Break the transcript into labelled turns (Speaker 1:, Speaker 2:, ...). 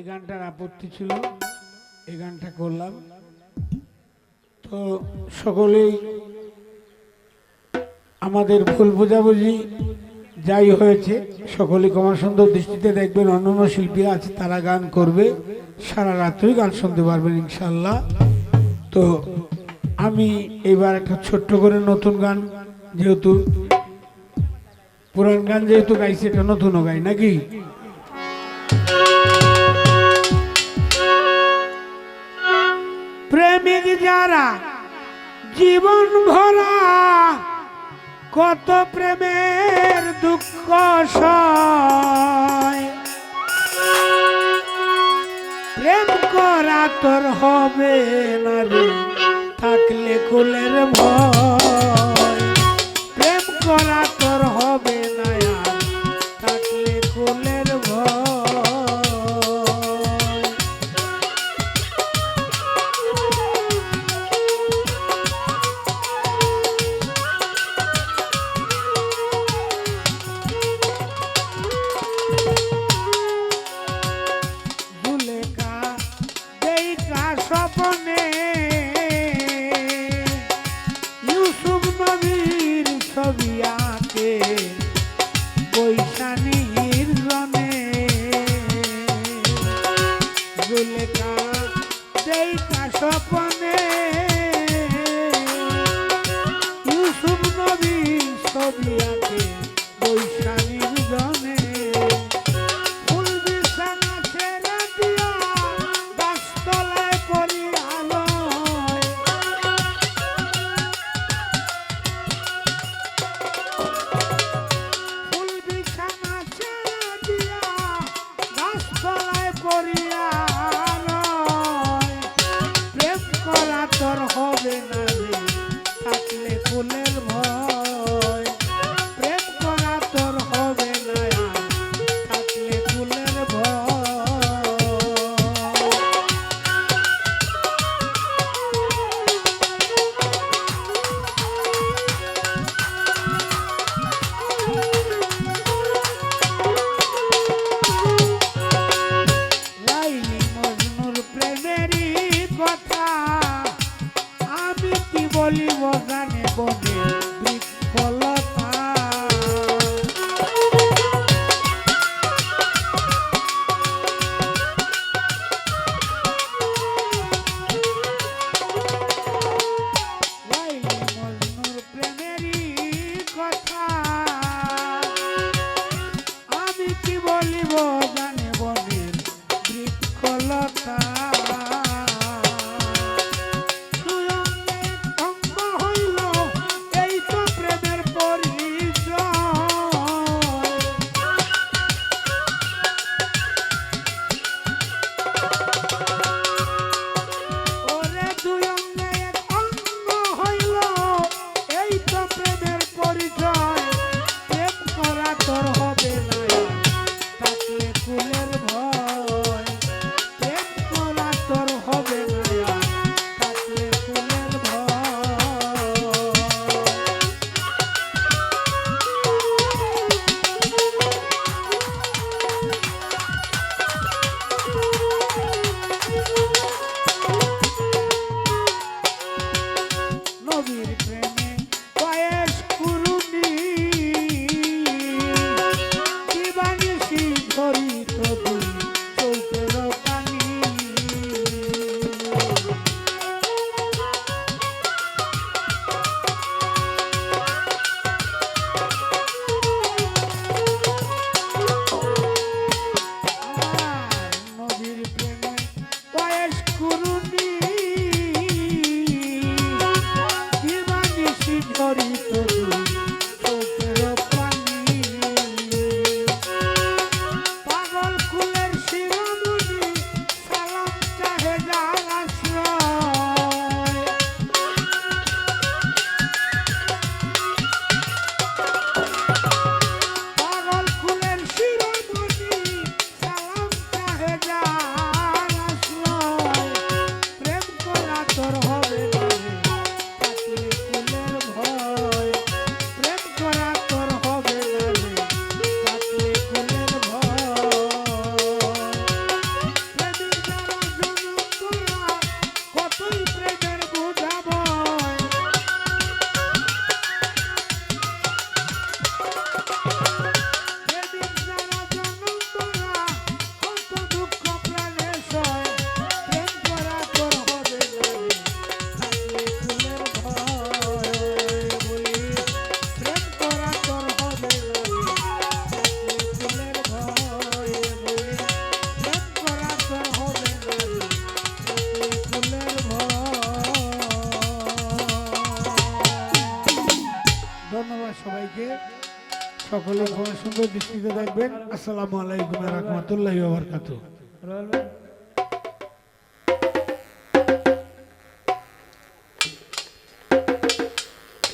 Speaker 1: এই গানটার আপত্তি ছিল, এই গানটা করলাম। তো সকলেই আমাদের ভুল বোঝাবুঝি যাই হয়েছে সকলেই কমার সুন্দর দৃষ্টিতে দেখবেন, অন্যান্য শিল্পীরা আছে, তারা গান করবে, সারা রাত্রি গান শুনতে পারবেন ইনশাল্লাহ তো আমি এবার একটা ছোট্ট করে নতুন গান, যেহেতু পুরান গান যেহেতু গাইছে, এটা নতুনও গাই নাকি? প্রেমিক যারা, জীবন ভরা, কত প্রেমের দুঃখ প্রেম করা তোর হবে না রে, থাকলে কুলের ভয়। প্রেম করা তোর হবে স্বপনে। ইউসুফ নবীর ছবি আঁকে বৈশানীর জনে জুলেখা দেইটা স্বপনে। ইউসুফ নবীর ছবি আঁকে বলিব গানে বনে সকলে সুন্দর দৃষ্টিতে দেখবেন। আসসালামু আলাইকুম রহমতুল্লাহ
Speaker 2: ভাই